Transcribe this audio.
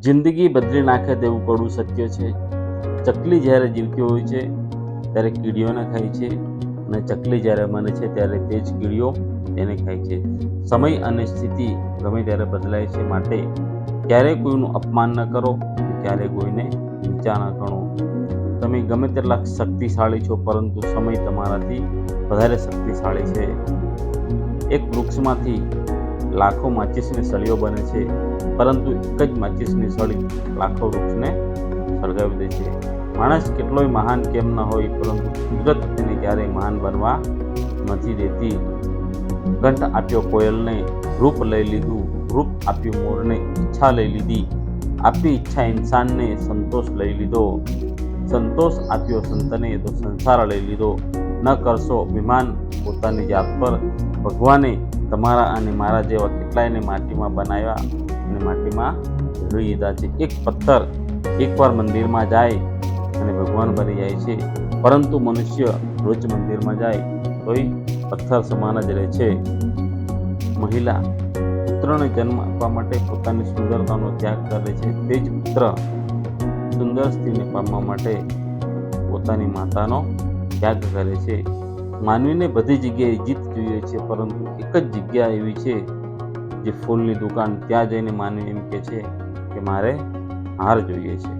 જિંદગી બદલી નાખે તેવું કડું સત્ય છે. ચકલી જ્યારે જીવતી હોય છે, ત્યારે કીડીઓને ખાય છે અને ચકલી જ્યારે મને છે, ત્યારે તે જ કીડીઓ તેને ખાય છે. સમય અને સ્થિતિ ગમે ત્યારે બદલાય છે માટે ક્યારેય કોઈનું અપમાન ન કરો ક્યારેય કોઈને નીચા ન ગણો. તમે ગમે તેટલા શક્તિશાળી છો, પરંતુ સમય તમારાથી વધારે શક્તિશાળી છે. એક વૃક્ષમાંથી લાખો માચિસની સળીઓ બને છે, પરંતુ એક જ માચિસની સળી લાખો વૃક્ષને સળગાવી દે છે. માણસ કેટલોય મહાન કેમ ન હોય, પરંતુ કુદરત તેને ક્યારેય મહાન બનવા નથી દેતી. કંઠ આપ્યો કોયલને, રૂપ લઈ લીધું, રૂપ આપ્યું મોરને, ઈચ્છા લઈ લીધી. આપી ઈચ્છા ઇન્સાનને સંતોષ લઈ લીધો. સંતોષ આપ્યો સંતને તો સંસાર લઈ લીધો. ન કરશો અભિમાન પોતાની જાત પર. ભગવાને તમારા અને મારા જેવા કેટલાયને માટીમાં બનાવ્યા અને માટીમાં ભેળવી દીધા છે. એક પથ્થર એકવાર મંદિરમાં જાય અને ભગવાન બની જાય છે. પરંતુ મનુષ્ય રોજ મંદિરમાં જાય તોય પથ્થર સમાન જ રહે છે. મહિલા પુત્રને જન્મ આપવા માટે પોતાની સુંદરતાનો ત્યાગ કરે છે. તે જ પુત્ર સુંદર સ્ત્રીને પામવા માટે પોતાની માતાનો ત્યાગ કરે છે. માનવીને બધી જગ્યાએ જીત જોઈએ છે, પરંતુ એક જ જગ્યા એવી છે જે ફૂલની દુકાન ત્યાં જઈને માનવી એમ કહે છે કે મારે હાર જોઈએ છે.